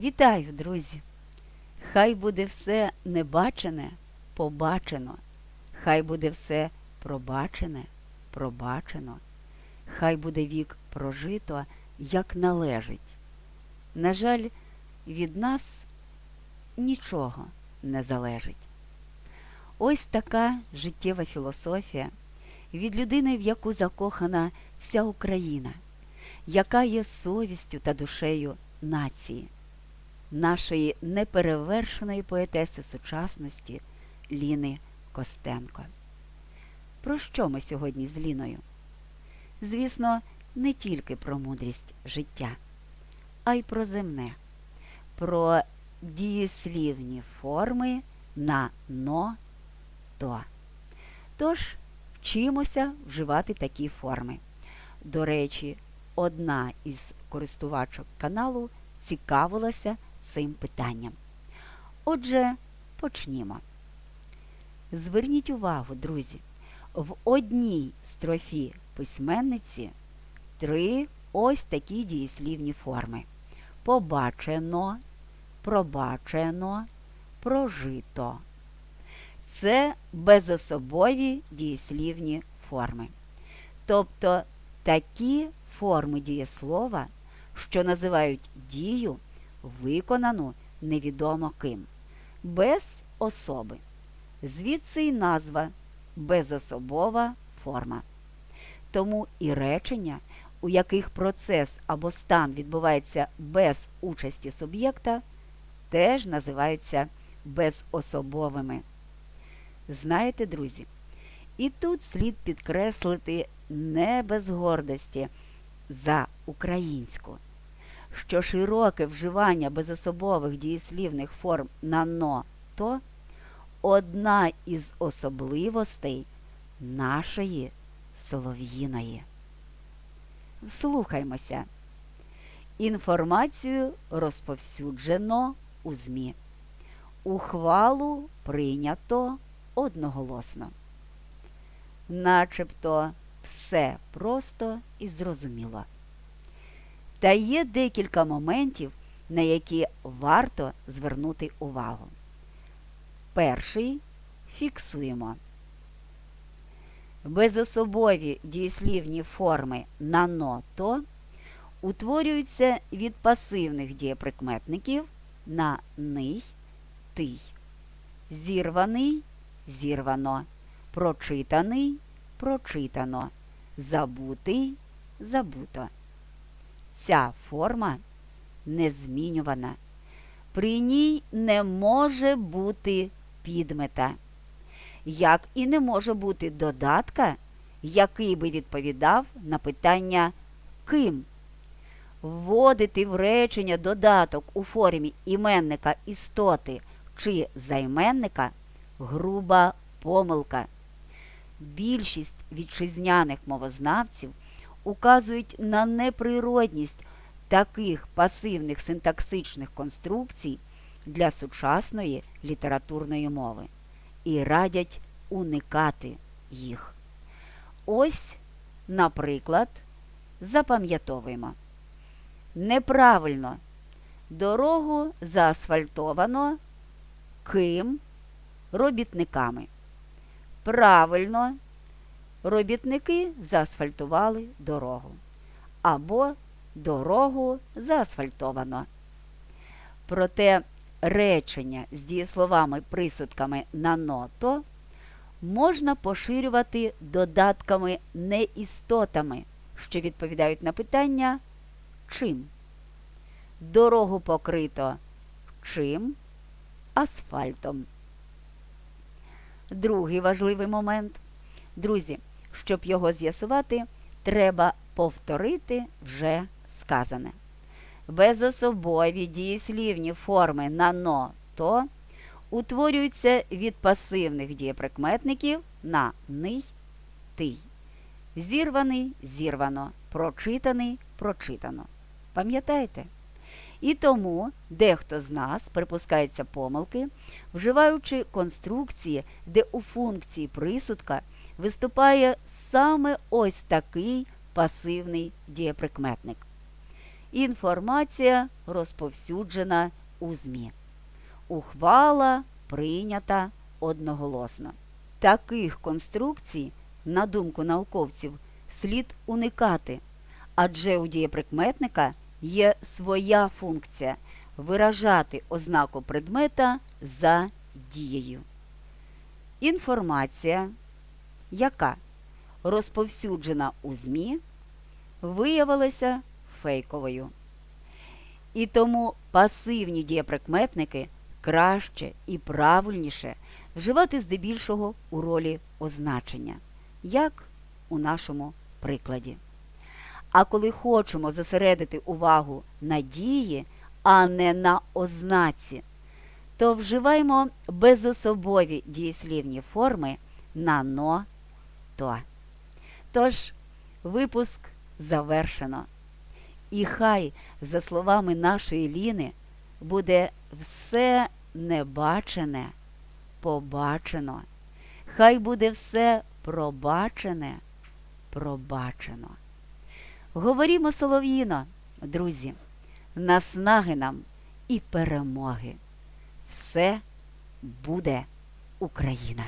Вітаю, друзі! Хай буде все небачене побачено, хай буде все пробачене пробачено, хай буде вік прожито, як належить. На жаль, від нас нічого не залежить. Ось така життєва філософія від людини, в яку закохана вся Україна, яка є совістю та душею нації нашої неперевершеної поетеси сучасності Ліни Костенко. Про що ми сьогодні з Ліною? Звісно, не тільки про мудрість життя, а й про земне, про дієслівні форми на но то. Тож вчимося вживати такі форми. До речі, одна із користувачок каналу цікавилася цим питанням. Отже, почнімо. Зверніть увагу, друзі, в одній строфі письменниці три ось такі дієслівні форми: побачено, пробачено, прожито. Це безособові дієслівні форми. Тобто такі форми дієслова, що називають дію, виконану невідомо ким, без особи. Звідси й назва безособова форма. Тому і речення, у яких процес або стан відбувається без участі суб'єкта, теж називаються безособовими. Знаєте, друзі, і тут слід підкреслити не без гордості за українську, що широке вживання безособових дієслівних форм на но то одна із особливостей нашої солов'їної. Слухаймося. Інформацію розповсюджено у ЗМІ. Ухвалу прийнято одноголосно. Начебто все просто і зрозуміло. Та є декілька моментів, на які варто звернути увагу. Перший фіксуємо. Безособові дієслівні форми на но то утворюються від пасивних дієприкметників на ний, тий, зірваний зірвано, прочитаний прочитано, забутий забуто. Ця форма незмінювана. При ній не може бути підмета, як і не може бути додатка, який би відповідав на питання ким. Вводити в речення додаток у формі іменника істоти чи займенника груба помилка. Більшість вітчизняних мовознавців указують на неприродність таких пасивних синтаксичних конструкцій для сучасної літературної мови і радять уникати їх. Ось, наприклад, запам'ятовуємо. Неправильно дорогу заасфальтовано ким робітниками. Правильно, робітники заасфальтували дорогу. Або дорогу заасфальтовано. Проте речення з дієсловами присудками на ното можна поширювати додатками неістотами, що відповідають на питання чим. Дорогу покрито чим асфальтом. Другий важливий момент. Друзі, щоб його з'ясувати, треба повторити вже сказане. Безособові дієслівні форми на но то утворюються від пасивних дієприкметників на ний тий. Зірваний зірвано, прочитаний прочитано. Пам'ятаєте? І тому дехто з нас припускається помилки, вживаючи конструкції, де у функції присудка виступає саме ось такий пасивний дієприкметник. Інформація розповсюджена у ЗМІ. Ухвала прийнята одноголосно. Таких конструкцій, на думку науковців, слід уникати, адже у дієприкметника є своя функція виражати ознаку предмета за дією. Інформація, яка розповсюджена у ЗМІ, виявилася фейковою. І тому пасивні дієприкметники краще і правильніше вживати здебільшого у ролі означення, як у нашому прикладі. А коли хочемо зосередити увагу на дії, а не на ознаці, то вживаємо безособові дієслівні форми на но то. Тож, випуск завершено. І хай, за словами нашої Ліни, буде все небачене побачено. Хай буде все пробачене пробачено. Говорімо солов'їно, друзі, наснаги нам і перемоги. Все буде Україна!